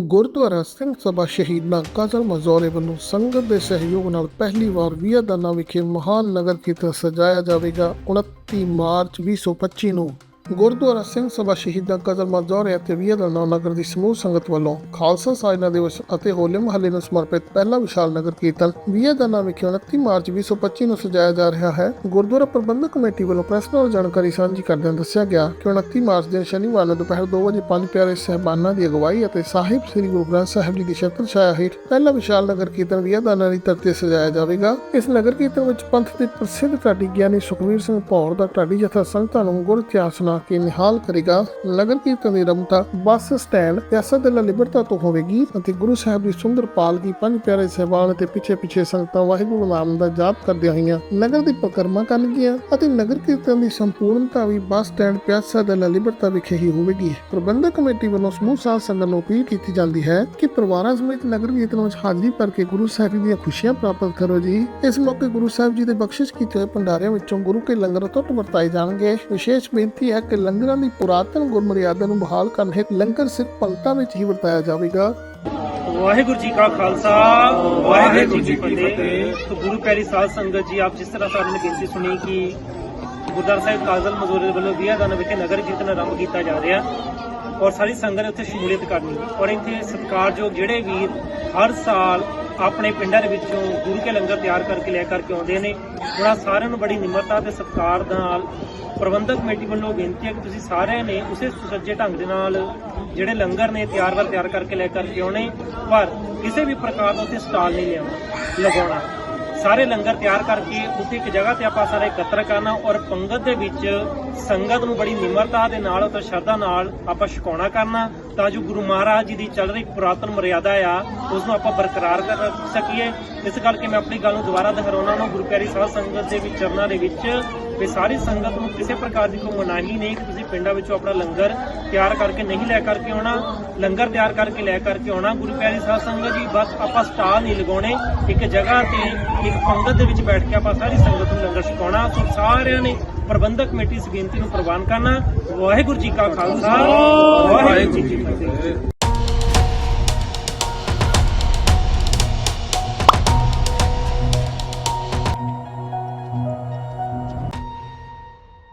ਗੁਰਦੁਆਰਾ ਸਿੰਘ ਸਭਾ ਸ਼ਹੀਦਾਂ ਕਾਜ਼ਲ ਮਜ਼ੌਰੇ ਵੱਲੋਂ ਸੰਗਤ ਦੇ ਸਹਿਯੋਗ ਨਾਲ ਪਹਿਲੀ ਵਾਰ ਵੀਆਦਾਨਾ ਵਿਖੇ ਮਹਾਨ ਨਗਰ ਕੀਰਤਨ ਸਜਾਇਆ ਜਾਵੇਗਾ 29 ਮਾਰਚ 2025 ਨੂੰ। ਗੁਰਦੁਆਰਾ ਸਿੰਘ ਸਭਾ ਸ਼ਹੀਦਾਂ ਕਾਜ਼ਲ ਮਜ਼ੌਰੇ ਅਤੇ ਵੀਆਦਾਨਾ ਨਗਰ ਦੀ ਸਮੂਹ ਸੰਗਤ ਵੱਲੋਂ ਖਾਲਸਾ ਸਾਜਨਾ ਦਿਵਸ ਅਤੇ ਹੋਲੇ ਮਹੱਲੇ ਨੂੰ ਸਮਰਪਿਤ ਪਹਿਲਾ ਵਿਸ਼ਾਲ ਨਗਰ ਕੀਰਤਨ ਵੀਆਦਾਨਾ ਵਿਖੇ 29 ਮਾਰਚ 2025 ਨੂੰ ਸਜਾਇਆ ਜਾ ਰਿਹਾ ਹੈ। ਗੁਰਦੁਆਰਾ ਪ੍ਰਬੰਧਕ ਕਮੇਟੀ ਵੱਲੋਂ ਪ੍ਰੈਸ ਨਾਲ ਜਾਣਕਾਰੀ ਸਾਂਝੀ ਕਰਦਿਆਂ ਦੱਸਿਆ ਗਿਆ ਕਿ 29 ਮਾਰਚ ਦਿਨ ਸ਼ਨੀਵਾਰ ਨੂੰ ਦੁਪਹਿਰ 2 ਵਜੇ ਪੰਜ ਪਿਆਰੇ ਸਹਿਬਾਨਾਂ ਦੀ ਅਗਵਾਈ ਅਤੇ ਸਾਹਿਬ ਸ੍ਰੀ ਗੁਰੂ ਗ੍ਰੰਥ ਸਾਹਿਬ ਜੀ ਦੀ ਛਤਰ ਛਾਇਆ ਹੇਠ ਪਹਿਲਾ ਵਿਸ਼ਾਲ ਨਗਰ ਕੀਰਤਨ ਵੀਆਦਾਨਾ ਦੀ ਧਰਤੀ ਸਜਾਇਆ ਜਾਵੇਗਾ। ਇਸ ਨਗਰ ਕੀਰਤਨ ਵਿੱਚ ਪੰਥ ਦੇ ਪ੍ਰਸਿੱਧ ਢਾਡੀ ਗਿਆਨੀ ਸੁਖਵੀਰ ਸਿੰਘ ਭੌਰ ਦਾ ਢਾਡੀ ਜਥਾ ਸੰਗਤਾਂ ਨੂੰ ਗੁਰ ਇਤਿਹਾਸ ਸੁਣਾ ਕੇ ਨਿਹਾਲ ਕਰੇਗਾ। ਨਗਰ ਕੀਰਤਨ ਦੀ ਰਮਤਾ, ਬੱਸ, ਸਟੈਂਡ ਪਿਆਸਾ ਦੇ ਲਿਬਰਤਾ ਤੋਂ ਹੋਵੇਗੀ ਅਤੇ ਗੁਰੂ ਸਾਹਿਬ ਦੀ ਸੁੰਦਰ ਪਾਲਕੀ, ਪੰਜ ਪਿਆਰੇ ਸਹਿਬਾਨ ਅਤੇ ਪਿੱਛੇ ਪਿੱਛੇ ਸੰਗਤਾਂ ਵਾਹਿਗੁਰੂ ਨਾਮ ਦਾ ਜਾਪ ਕਰਦਿਆਂ ਹੋਈਆਂ। ਨਗਰ ਦੀ ਪਰਿਕਰਮਾ ਕਰਨਗੀਆਂ ਅਤੇ ਨਗਰ ਕੀਰਤਨ ਦੀ ਸੰਪੂਰਨਤਾ ਵੀ ਬੱਸ, ਸਟੈਂਡ, ਪਿਆਸਾ ਦੇ ਲਿਬਰਤਾ ਵਿਖੇ ਹੀ ਹੋਵੇਗੀ। ਪ੍ਰਬੰਧਕ ਕਮੇਟੀ ਵੱਲੋਂ ਸਮੂਹ ਸਾਧ ਸੰਗਤ ਨੂੰ ਅਪੀਲ ਕੀਤੀ ਜਾਂਦੀ ਹੈ ਕਿ ਪਰਿਵਾਰਾਂ ਸਮੇਤ ਨਗਰ ਕੀਰਤਨ ਵਿੱਚ ਹਾਜ਼ਰੀ ਭਰ ਕੇ ਗੁਰੂ ਸਾਹਿਬ ਜੀ ਦੀਆਂ ਖੁਸ਼ੀਆਂ ਪ੍ਰਾਪਤ ਕਰੋ ਜੀ। ਇਸ ਮੌਕੇ ਗੁਰੂ ਸਾਹਿਬ ਜੀ ਦੇ ਬਖਸ਼ਿਸ਼ ਕੀਤੇ ਹੋਏ ਭੰਡਾਰਿਆਂ ਵਿੱਚੋਂ ਗੁਰੂ ਕੇ ਲੰਗਰ ਟੁੱਟ ਵਰਤਾਏ ਜਾਣਗੇ। ਵਿਸ਼ੇਸ਼ ਬੇਨਤੀ ਹੈ ਕਿ ਲੰਗਰਾਂ ਦੀ ਪੁਰਾਤਨ ਗੁਰਮਰਿਆਦਾ ਨੂੰ ਬਹਾਲ ਕਰਨ ਹਿਤ ਲੰਗਰ ਸਿਰਫ ਪੰਕਤਾ ਵਿੱਚ ਹੀ ਵਰਤਾਇਆ ਜਾਵੇਗਾ। ਵਾਹਿਗੁਰੂ ਜੀ ਕਾ ਖਾਲਸਾ, ਵਾਹਿਗੁਰੂ ਜੀ ਕੀ ਫਤਿਹ। ਸੋ ਗੁਰੂ ਪੈਰੀ ਸਾਧ ਸੰਗਤ ਜੀ, ਆਪ ਜਿਸ ਤਰ੍ਹਾਂ ਸਾਹਮਣੇ ਬੇਨਤੀ ਸੁਣੀ ਕਿ ਗੁਰਦਾਰ ਸਾਹਿਬ ਕਾਜ਼ਲ ਮਜ਼ੂਰੇ ਵੱਲੋਂ ਵਿਆਹਦਾਨ ਵਿਖੇ ਨਗਰ ਕੀਰਤਨ ਆਰੰਭ ਕੀਤਾ ਜਾ ਰਿਹਾ ਔਰ ਸਾਰੀ ਸੰਗਤ ਉੱਥੇ ਸ਼ਮੂਲੀਅਤ ਕਰਨੀ ਔਰ ਇੱਥੇ ਸਤਿਕਾਰਯੋਗ ਜਿਹੜੇ ਵੀਰ ਹਰ ਸਾਲ ਆਪਣੇ ਪਿੰਡਾਂ ਦੇ ਵਿੱਚੋਂ ਗੁਰੂ ਕੇ ਲੰਗਰ ਤਿਆਰ ਕਰਕੇ ਲੈ ਕਰਕੇ ਆਉਂਦੇ ਨੇ, ਉਹਨਾਂ ਸਾਰਿਆਂ ਨੂੰ ਬੜੀ ਨਿਮਰਤਾ ਤੇ ਸਤਿਕਾਰ ਨਾਲ ਪ੍ਰਬੰਧਕ ਕਮੇਟੀ ਵੱਲੋਂ ਬੇਨਤੀ ਹੈ ਕਿ ਤੁਸੀਂ ਸਾਰਿਆਂ ਨੇ ਉਸੇ ਸੁਸੱਜੇ ਢੰਗ ਦੇ ਨਾਲ ਜਿਹੜੇ ਲੰਗਰ ਨੇ ਤਿਆਰ ਵਰ ਤਿਆਰ ਕਰਕੇ ਲੈ ਕਰਕੇ ਆਉਣੇ, ਪਰ ਕਿਸੇ ਵੀ ਪ੍ਰਕਾਰ ਦਾ ਉੱਥੇ ਸਟਾਲ ਨਹੀਂ ਲਿਆਉਣਾ, ਲਗਾਉਣਾ। ਸਾਰੇ ਲੰਗਰ ਤਿਆਰ ਕਰਕੇ ਉੱਥੇ ਇੱਕ ਜਗ੍ਹਾ ਤੇ ਆਪਾਂ ਸਾਰੇ ਇਕੱਤਰ ਕਰਨਾ ਔਰ ਪੰਗਤ ਦੇ ਵਿੱਚ ਸੰਗਤ ਨੂੰ ਬੜੀ ਨਿਮਰਤਾ ਦੇ ਨਾਲ ਅਤੇ ਸ਼ਰਧਾ ਨਾਲ ਆਪਾਂ ਛਕਾਉਣਾ ਕਰਨਾ ਤਾਂ ਜੋ ਗੁਰੂ ਮਹਾਰਾਜ ਜੀ ਦੀ ਚੱਲ ਰਹੀ ਪੁਰਾਤਨ ਮਰਿਆਦਾ ਆ ਉਸ ਨੂੰ ਆਪਾਂ ਬਰਕਰਾਰ ਕਰ ਰੱਖ ਸਕੀਏ। ਇਸ ਕਰਕੇ ਮੈਂ ਆਪਣੀ ਗੱਲ ਨੂੰ ਦੁਬਾਰਾ ਦੁਹਰਾਉਣਾ ਨੂੰ ਗੁਰੂ ਪਿਆਰੀ ਸਾਧ ਸੰਗਤ ਦੇ ਵਿੱਚ, ਚਰਨਾਂ ਦੇ ਵਿੱਚ ਵੀ ਸਾਰੀ ਸੰਗਤ ਨੂੰ ਕਿਸੇ ਪ੍ਰਕਾਰ ਦੀ ਕੋਈ ਮਨਾਹੀ ਨਹੀਂ ਕਿ ਤੁਸੀਂ ਪਿੰਡਾਂ ਵਿੱਚੋਂ ਆਪਣਾ ਲੰਗਰ ਤਿਆਰ ਕਰਕੇ ਨਹੀਂ ਲੈ ਕਰਕੇ ਆਉਣਾ, ਲੰਗਰ ਤਿਆਰ ਕਰਕੇ ਲੈ ਕਰਕੇ ਆਉਣਾ, ਗੁਰੂ ਪਿਆਰੀ ਸਾਧ ਸੰਗਤ ਜੀ, ਬਸ ਆਪਾਂ ਸਟਾਲ ਨਹੀਂ ਲਗਾਉਣੇ, ਇੱਕ ਜਗ੍ਹਾ ਤੇ ਇੱਕ ਪੰਗਤ ਦੇ ਵਿੱਚ ਬੈਠ ਕੇ ਆਪਾਂ ਸਾਰੀ ਸੰਗਤ ਨੂੰ ਲੰਗਰ ਛਕਾਉਣਾ, ਸੋ ਸਾਰਿਆਂ ਨੇ ਪ੍ਰਬੰਧਕ ਕਮੇਟੀ ਇਸ ਬੇਨਤੀ ਨੂੰ ਪ੍ਰਵਾਨ ਕਰਨਾ। ਵਾਹਿਗੁਰੂ ਜੀ ਕਾ ਖਾਲਸਾ, ਵਾਹਿਗੁਰੂ ਜੀ ਕੀ ਫਤਿਹ।